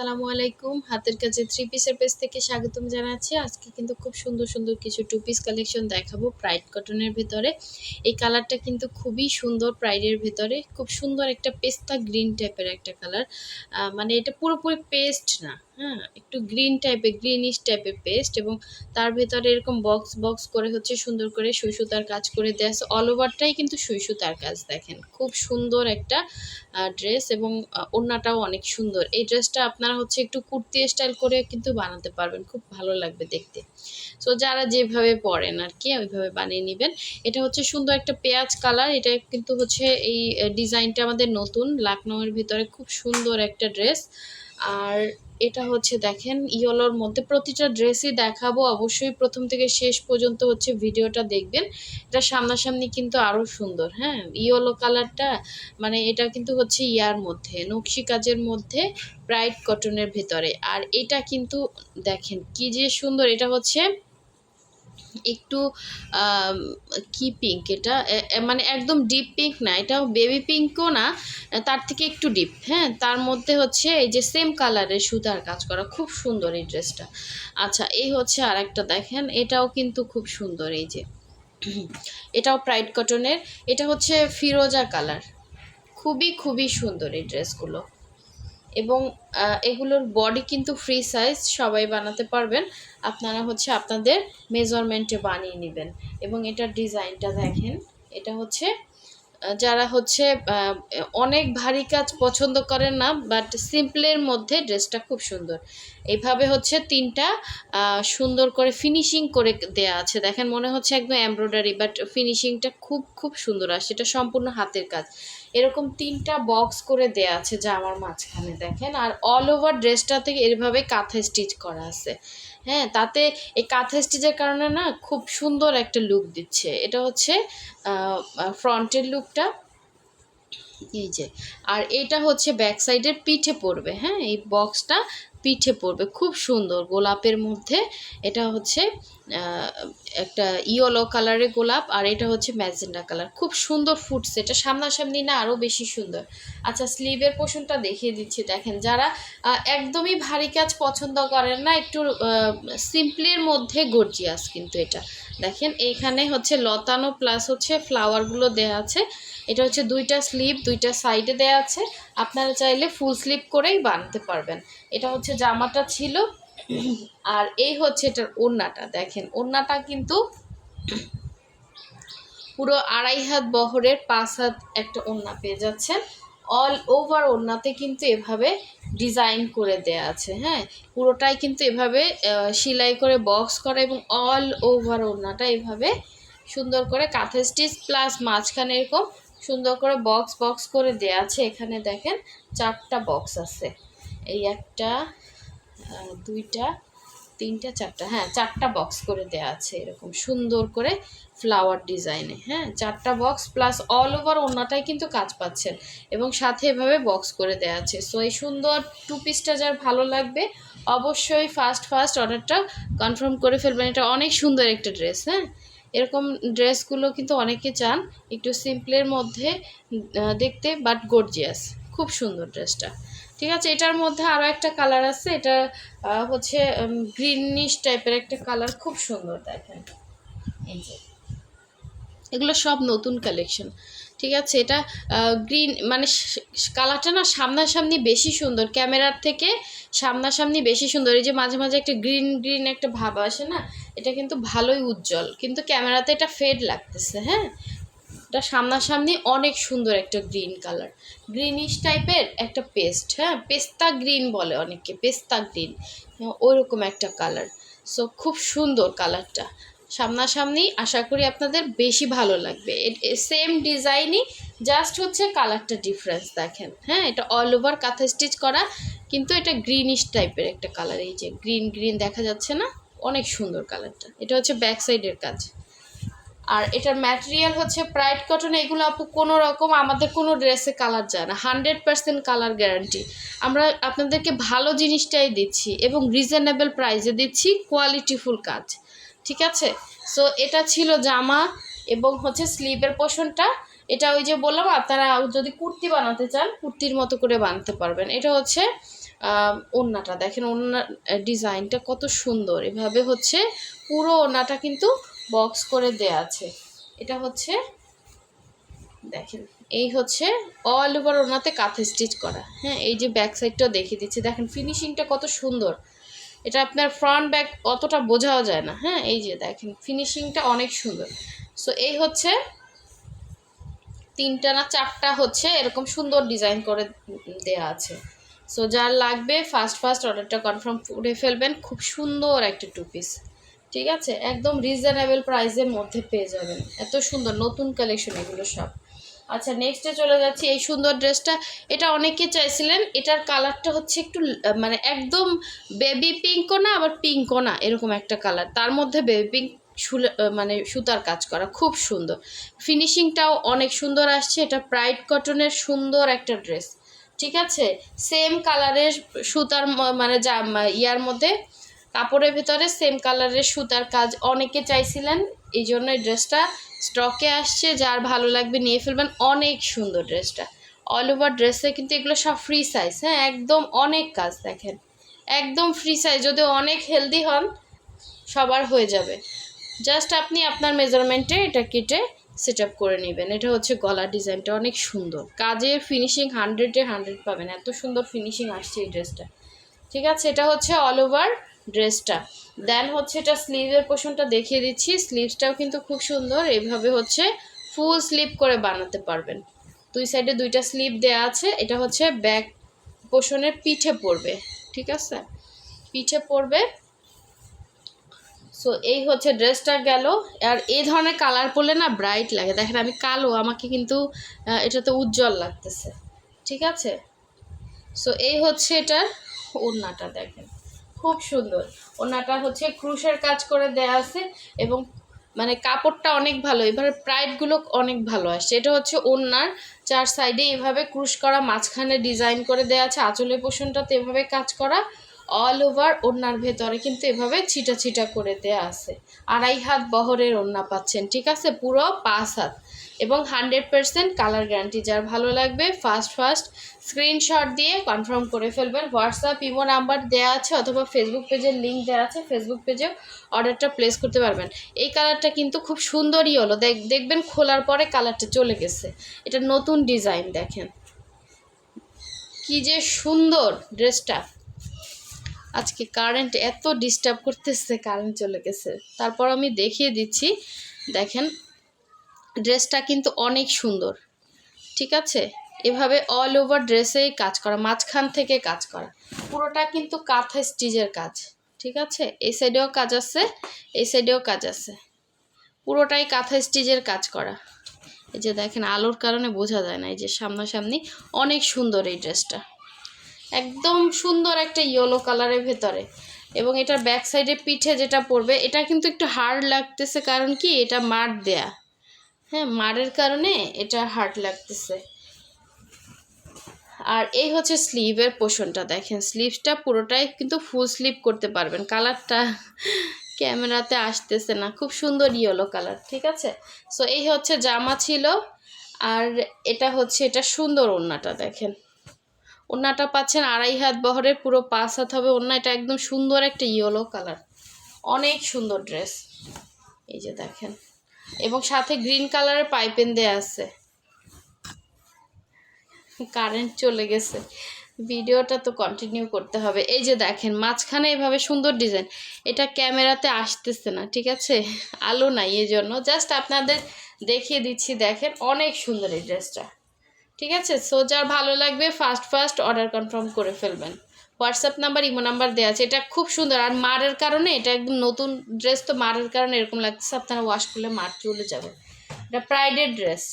আসসালামু আলাইকুম। হাতের কাছে থ্রি পিসের পেজ থেকে স্বাগতম জানাচ্ছি। আজকে কিন্তু খুব সুন্দর সুন্দর কিছু টু পিস কালেকশন দেখাবো প্রাইড কটনের ভেতরে। এই কালারটা কিন্তু খুবই সুন্দর প্রাইডের ভেতরে। খুব সুন্দর একটা পেস্তা গ্রিন টাইপের একটা কালার মানে এটা পুরোপুরি পেস্ট না। হ্যাঁ একটু গ্রিন টাইপের গ্রিনিশ টাইপের পেস্ট এবং তার ভেতরে এরকম বক্স বক্স করে হচ্ছে সুন্দর করে সুই সুতার কাজ করে দেওয়া আছে অল ওভারটাই কিন্তু সুই সুতার কাজ দেখেন। খুব সুন্দর একটা ড্রেস এবং ওড়নাটাও অনেক সুন্দর। এই ড্রেসটা আপনারা হচ্ছে একটু কুর্তি স্টাইল করে কিন্তু বানাতে পারবেন। খুব ভালো লাগবে দেখতে। সো যারা যেভাবে পরেন আর কি ওইভাবে বানিয়ে নেবেন। এটা হচ্ছে সুন্দর একটা পেঁয়াজ কালার। এটা কিন্তু হচ্ছে এই ডিজাইনটা আমাদের নতুন লাকনৌয়ের ভিতরে খুব সুন্দর একটা ড্রেস। আর এটা হচ্ছে দেখেন, ইয়েলোর মধ্যে প্রতিটা ড্রেসই দেখাবো। অবশ্যই প্রথম থেকে শেষ পর্যন্ত হচ্ছে ভিডিওটা দেখবেন। এটা সামনাসামনি কিন্তু আরও সুন্দর হ্যাঁ? ইয়েলো কালারটা মানে এটা কিন্তু হচ্ছে ইয়ার মধ্যে, নকশি কাজের মধ্যে, ব্রাইট কটনের ভেতরে। আর এটা কিন্তু দেখেন, কি যে সুন্দর! এটা হচ্ছে একটু কি পিঙ্ক এটা? মানে একদম ডিপ পিঙ্ক না, এটাও বেবি পিঙ্কও না, তার থেকে একটু ডিপ হ্যাঁ? তার মধ্যে হচ্ছে এই যে সেম কালারের সুতার কাজ করা, খুব সুন্দর এই ড্রেসটা আচ্ছা এই হচ্ছে আর একটা দেখেন, এটাও কিন্তু খুব সুন্দর এই যে। এটাও প্রাইড কটনের এটা হচ্ছে ফিরোজা কালার খুবই খুবই সুন্দর এই ড্রেসগুলো এবং এগুলোর বডি কিন্তু ফ্রি সাইজ সবাই বানাতে পারবেন। আপনারা হচ্ছে আপনাদের মেজারমেন্টে বানিয়ে নেবেন। এবং এটার ডিজাইনটা দেখেন, এটা হচ্ছে যারা হচ্ছে অনেক ভারী কাজ পছন্দ করেন না বাট সিম্পলের মধ্যে ড্রেসটা খুব সুন্দর। এইভাবে হচ্ছে তিনটা সুন্দর করে ফিনিশিং করে দেয়া আছে। দেখেন মনে হচ্ছে একদম এমব্রয়ডারি বাট ফিনিশিংটা খুব খুব সুন্দর আসে এটা সম্পূর্ণ হাতের কাজ। এরকম তিনটা বক্স করে দেয়া আছে যা আমার মাঝখানে দেখেন। আর অল ওভার ড্রেসটা থেকে এভাবে কাঁথা স্টিচ করা আছে। হ্যাঁ তাতে এই কাঁথা স্টিচের কারণে না খুব সুন্দর একটা লুক দিচ্ছে। এটা হচ্ছে ফ্রন্টের লুকটা এই যে, আর এটা হচ্ছে ব্যাক সাইডের পিঠে পড়বে হ্যাঁ? এই বক্সটা পিঠে পড়বে, খুব সুন্দর গোলাপের মধ্যে। এটা হচ্ছে একটা ইয়েলো কালারের গোলাপ, আর এটা হচ্ছে ম্যাজেন্ডা কালার খুব সুন্দর ফুটছে, এটা সামনাসামনি না আরও বেশি সুন্দর। আচ্ছা স্লিভের পোষণটা দেখিয়ে দিচ্ছি, দেখেন। যারা একদমই ভারী কাজ পছন্দ করেন না, একটু সিম্পলের মধ্যে গর্জিয়াস কিন্তু এটা। দেখেন, এইখানে হচ্ছে লতানো প্লাস হচ্ছে ফ্লাওয়ারগুলো দেওয়া আছে। এটা হচ্ছে দুইটা স্লিপ দুইটা সাইডে দেওয়া আছে। আপনারা চাইলে ফুল স্লিপ করেই বানাতে পারবেন। এটা হচ্ছে জামাটা ছিল। আর এই হচ্ছে এটার ওড়নাটা। দেখেন, ওড়নাটা কিন্তু পুরো আড়াই হাত বহরের পাঁচ হাত একটা ওড়না পেয়ে যাচ্ছেন। অল ওভার ওড়নাতে কিন্তু এভাবে ডিজাইন করে দেয়া আছে হ্যাঁ? পুরোটাই কিন্তু এভাবে সেলাই করে বক্স করা এবং অল ওভার ওড়নাটা এভাবে সুন্দর করে কাঁথা স্টিচ প্লাস মাঝখানে এরকম সুন্দর করে বক্স বক্স করে দেয়া আছে। এখানে দেখেন চারটা বক্স আছে। এই একটা দুইটা, তিনটা, চারটা হ্যাঁ চারটা বক্স করে দেওয়া আছে এরকম সুন্দর করে ফ্লাওয়ার ডিজাইনে হ্যাঁ চারটা বক্স প্লাস অল ওভার অন্যটাই কিন্তু কাজ পাচ্ছেন এবং সাথে এভাবে বক্স করে দেওয়া আছে। সো এই সুন্দর টু পিসটা যার ভালো লাগবে, অবশ্যই ফার্স্ট ফার্স্ট অর্ডারটা কনফার্ম করে ফেলবেন। এটা অনেক সুন্দর একটা ড্রেস হ্যাঁ? এরকম ড্রেসগুলো কিন্তু অনেকে চান একটু সিম্পলের মধ্যে দেখতে বাট গর্জিয়াস খুব সুন্দর ড্রেসটা। ঠিক আছে, এটার মধ্যে আরও একটা কালার আছে, এটা হচ্ছে গ্রিনিশ টাইপের একটা কালার খুব সুন্দর দেখেন। এই যে। এগুলো সব নতুন কালেকশন ঠিক আছে? এটা গ্রিন মানে কালারটা না সামনাসামনি বেশি সুন্দর। ক্যামেরার থেকে সামনাসামনি বেশি সুন্দর। এই যে মাঝে মাঝে একটা গ্রিন গ্রিন একটা ভাব আসে না, এটা কিন্তু ভালোই উজ্জ্বল। কিন্তু ক্যামেরাতে এটা ফেড লাগতেছে হ্যাঁ? এটা সামনাসামনি অনেক সুন্দর একটা গ্রিন কালার গ্রিনিশ টাইপের একটা পেস্ট হ্যাঁ? পেস্তা গ্রিন বলে অনেকে পেস্তা গ্রিন ওইরকম একটা কালার সো খুব সুন্দর কালারটা সামনাসামনি আশা করি আপনাদের বেশি ভালো লাগবে। সেম ডিজাইনই জাস্ট হচ্ছে কালারটা ডিফারেন্স দেখেন। হ্যাঁ এটা অল ওভার কাঁথা স্টিচ করা, কিন্তু এটা গ্রিনিশ টাইপের একটা কালার এই যে গ্রিন গ্রিন দেখা যাচ্ছে না? অনেক সুন্দর কালারটা এটা হচ্ছে ব্যাক সাইডের কাজ। আর এটার ম্যাটেরিয়াল হচ্ছে প্রাইড কটন এগুলো আপু কোনো রকম আমাদের কোনো ড্রেসে কালার যায় না। হান্ড্রেড পার্সেন্ট কালার গ্যারান্টি আমরা আপনাদেরকে ভালো জিনিসটাই দিচ্ছি এবং রিজনেবল প্রাইসে দিচ্ছি কোয়ালিটিফুল কাজ। ঠিক আছে? সো এটা ছিল জামা এবং হচ্ছে স্লিভের পোষণটা। এটা ওই যে বললাম আপনারা যদি কুর্তি বানাতে চান কুর্তির মতো করে বানাতে পারবেন। এটা হচ্ছে আহ, ওড়নাটা। দেখেন ওড়নার ডিজাইনটা কত সুন্দর। এভাবে হচ্ছে পুরো ওড়নাটা কিন্তু বক্স করে দেয়া আছে। এটা হচ্ছে দেখেন এই হচ্ছে অল ওভার ওনাতে কাঁথে স্টিচ করা। হ্যাঁ এই যে ব্যাক সাইডটাও দেখিয়ে দিচ্ছি। দেখেন ফিনিশিংটা কত সুন্দর। এটা আপনার ফ্রন্ট ব্যাক অতটা বোঝাও যায় না। হ্যাঁ এই যে দেখেন ফিনিশিংটা অনেক সুন্দর। সো এই হচ্ছে তিনটা না চারটা হচ্ছে এরকম সুন্দর ডিজাইন করে দেয়া আছে। সো যার লাগবে ফার্স্ট ফার্স্ট অর্ডারটা কনফার্ম করে ফেলবেন। খুব সুন্দর একটা টু পিস ঠিক আছে? একদম রিজনেবল প্রাইসের মধ্যে পেয়ে যাবেন। এত সুন্দর নতুন কালেকশন এগুলো সব। আচ্ছা নেক্সটে চলে যাচ্ছি এই সুন্দর ড্রেসটা। এটা অনেকে চাইছিলেন, এটার কালারটা হচ্ছে একটু মানে একদম বেবি পিঙ্কও না, আবার পিঙ্কও না, এরকম একটা কালার। তার মধ্যে বেবি পিঙ্ক মানে সুতার কাজ করা, খুব সুন্দর। ফিনিশিংটাও অনেক সুন্দর আসছে, এটা প্রাইড কটনের সুন্দর একটা ড্রেস ঠিক আছে? সেম কালারের সুতার মানে যা ইয়ার মধ্যে, কাপড়ের ভিতরে সেম কালারের সুতার কাজ অনেকে চাইছিলেন, এই জন্য এই ড্রেসটা স্টকে আসছে, যার ভালো লাগবে নিয়ে ফেলবেন। অনেক সুন্দর ড্রেসটা। অল ওভার ড্রেসে কিন্তু এগুলো সব ফ্রি সাইজ হ্যাঁ? একদম অনেক কাজ দেখেন। একদম ফ্রি সাইজ যদি অনেক হেলদি হন, সবার হয়ে যাবে। জাস্ট আপনি আপনার মেজারমেন্টে এটা কেটে সেট আপ করে নেবেন। এটা হচ্ছে গলার ডিজাইনটা, অনেক সুন্দর। কাজের ফিনিশিং হান্ড্রেডে হান্ড্রেড পাবেন। এত সুন্দর ফিনিশিং আসছে এই ড্রেসটা ঠিক আছে? এটা হচ্ছে অল ওভার ড্রেসটা দেন হচ্ছে এটা স্লিভের পোর্শনটা দেখিয়ে দিচ্ছি। স্লিভসটাও কিন্তু খুব সুন্দর। এইভাবে হচ্ছে ফুল স্লিভ করে বানাতে পারবেন। দুই সাইডে দুইটা স্লিভ দেয়া আছে। এটা হচ্ছে ব্যাক পোর্শনের পিঠে পড়বে। ঠিক আছে? পিঠে পড়বে। সো এই হচ্ছে ড্রেসটা গেল। আর এই ধরনের কালার পরলে না ব্রাইট লাগে। দেখেন আমি কালো, আমাকে কিন্তু এটা তো উজ্জ্বল লাগতেছে। ঠিক আছে? সো এই হচ্ছে এটার ওড়নাটা দেখেন। খুব সুন্দর। ওড়নাটা হচ্ছে ক্রুশের কাজ করে দেয়া আছে এবং মানে কাপড়টা অনেক ভালো, এবারে প্রাইডগুলো অনেক ভালো আসছে। এটা হচ্ছে ওড়নার, চার সাইডে এভাবে ক্রুশ করা, মাঝখানে ডিজাইন করে দেওয়া আছে, আঁচলের পোষণটাতে এভাবে কাজ করা অল ওভার ওড়নার ভেতরে কিন্তু এভাবে ছিটা ছিটা করে দেয়া আছে। আড়াই হাত বহরের ওড়না পাচ্ছেন, ঠিক আছে? পুরো পাঁচ হাত। এবং হান্ড্রেড পার্সেন্ট কালার গ্যারান্টি যার ভালো লাগবে ফার্স্ট ফার্স্ট স্ক্রিনশট দিয়ে কনফার্ম করে ফেলবেন। হোয়াটসঅ্যাপ ইমো নাম্বার দেওয়া আছে অথবা ফেসবুক পেজের লিঙ্ক দেওয়া আছে ফেসবুক পেজেও অর্ডারটা প্লেস করতে পারবেন। এই কালারটা কিন্তু খুব সুন্দরই হলো। দেখ, দেখবেন খোলার পরে কালারটা চলে গেছে। এটা নতুন ডিজাইন দেখেন। কি যে সুন্দর ড্রেসটা। আজকে কারেন্ট এত ডিস্টার্ব করতেছে কারেন্ট চলে গেছে। তারপর আমি দেখিয়ে দিচ্ছি। দেখেন ড্রেসটা কিন্তু অনেক সুন্দর, ঠিক আছে? এভাবে অল ওভার ড্রেসেই কাজ করা, মাঝখান থেকে কাজ করা। পুরোটা কিন্তু কাঁথা স্টিচের কাজ, ঠিক আছে? এই সাইডেও কাজ আছে, এই সাইডেও কাজ আছে। পুরোটাই কাঁথা স্টিচের কাজ করা। এই যে দেখেন, আলোর কারণে বোঝা যায় না, এই যে সামনাসামনি অনেক সুন্দর এই ড্রেসটা একদম সুন্দর একটা ইয়েলো কালারের ভেতরে। এবং এটার ব্যাক সাইডে পিঠে যেটা পড়বে এটা কিন্তু একটু হার্ড লাগতেছে, কারণ কি? এটা মার দেয়া। হ্যাঁ মারের কারণে এটা হার্ড লাগতেছে। আর এই হচ্ছে স্লিভের পোষণটা, দেখেন। স্লিভসটা পুরোটাই কিন্তু ফুল স্লিভ করতে পারবেন। কালারটা ক্যামেরাতে আসতেছে না। খুব সুন্দর ইয়েলো কালার ঠিক আছে? সো এই হচ্ছে জামা ছিল। আর এটা হচ্ছে, এটা সুন্দর ওড়নাটা, দেখেন। ওড়নাটা পাচ্ছেন আড়াই হাত বহরের, পুরো পাঁচ হাত হবে ওড়না। এটা একদম সুন্দর একটা ইয়েলো কালার অনেক সুন্দর ড্রেস এই যে দেখেন। এবং সাথে গ্রিন কালারের পাইপেন দেয়া আছে। কারেন্ট চলে গেছে। ভিডিওটা তো কন্টিনিউ করতে হবে। এই যে দেখেন, মাঝখানে এভাবে সুন্দর ডিজাইন এটা ক্যামেরাতে আসতেছে না, ঠিক আছে? আলো নাই এই জন্য জাস্ট আপনাদের দেখিয়ে দিচ্ছি, দেখেন, অনেক সুন্দর এই ড্রেসটা ঠিক আছে? সো যার ভালো লাগবে ফার্স্ট ফার্স্ট অর্ডার কনফার্ম করে ফেলবেন। হোয়াটসঅ্যাপ নাম্বার, ইমো নাম্বার দেওয়া আছে। এটা খুব সুন্দর। আর মারের কারণে এটা একদম নতুন ড্রেস তো মারের কারণে এরকম লাগতেছে, আপনারা ওয়াশ করলে মার চলে যাবে। এটা প্রাইডের ড্রেস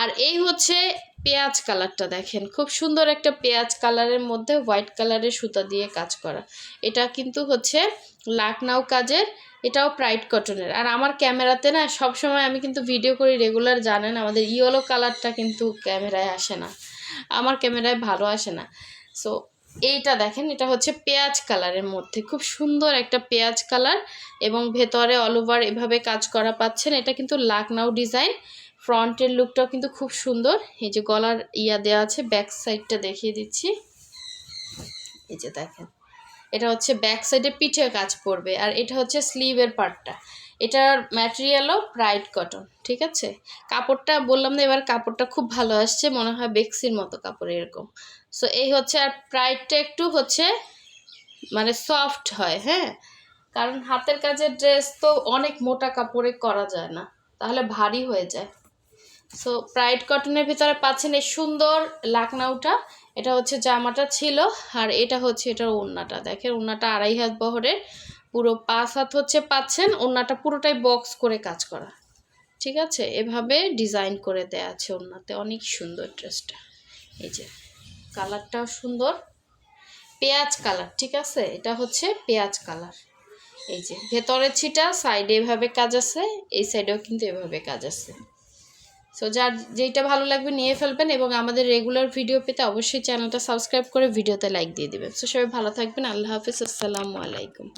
আর এই হচ্ছে পেঁয়াজ কালারটা দেখেন। খুব সুন্দর একটা পেঁয়াজ কালারের মধ্যে হোয়াইট কালারের সুতা দিয়ে কাজ করা। এটা কিন্তু হচ্ছে লাকনাও কাজের, এটাও প্রাইড কটনের আর আমার ক্যামেরাতে না সব সময় আমি কিন্তু ভিডিও করি রেগুলার জানেন, আমাদের ইয়েলো কালারটা কিন্তু ক্যামেরায় আসে না। আমার ক্যামেরায় ভালো আসে না। সো এইটা দেখেন, এটা হচ্ছে পেঁয়াজ কালারের মধ্যে। খুব সুন্দর একটা পেঁয়াজ কালার এবং ভেতরে অল ওভার এভাবে কাজ করা পাচ্ছেন। এটা কিন্তু লাকনাও ডিজাইন ফ্রন্টের লুকটাও কিন্তু খুব সুন্দর। এই যে গলার ইয়া দেওয়া আছে ব্যাক সাইডটা দেখিয়ে দিচ্ছি। এই যে দেখেন, এটা হচ্ছে ব্যাক সাইডে পিঠে কাজ পড়বে আর এটা হচ্ছে স্লিভের পার্টটা এটার ম্যাটেরিয়ালও ব্রাইট কটন ঠিক আছে? কাপড়টা বললাম না, এবার কাপড়টা খুব ভালো আসছে। মনে হয় বেক্সির মতো কাপড় এরকম। সো এই হচ্ছে আর প্রাইডটা একটু হচ্ছে মানে সফট হয় হ্যাঁ? কারণ হাতের কাজের ড্রেস তো অনেক মোটা কাপড়ে করা যায় না, তাহলে ভারী হয়ে যায়। সো প্রাইড কটনের ভিতরে পাচ্ছেন এই সুন্দর লাকনাউটা, এটা হচ্ছে জামাটা ছিল, আর এটা হচ্ছে এটার ওড়নাটা। দেখেন, ওড়নাটা আড়াই হাত বহরের, পুরো পাঁচ হাত হচ্ছে পাচ্ছেন, ওড়নাটা পুরোটাই বক্স করে কাজ করা। ঠিক আছে? এভাবে ডিজাইন করে দেয়া আছে ওড়নাতে, অনেক সুন্দর ড্রেসটা এই যে। কালারটাও সুন্দর। পেঁয়াজ কালার, ঠিক আছে? এটা হচ্ছে পেঁয়াজ কালার। এই যে ভেতরের ছিটা, সাইডে এভাবে কাজ আছে, এই সাইডেও কিন্তু এভাবে কাজ আছে। সো যার যেইটা ভালো লাগবে নিয়ে ফেলবেন এবং আমাদের রেগুলার ভিডিও পেতে অবশ্যই চ্যানেলটা সাবস্ক্রাইব করে ভিডিওতে লাইক দিয়ে দেবেন। সো সবাই ভালো থাকবেন, আল্লাহ হাফিজ, আসসালামু আলাইকুম।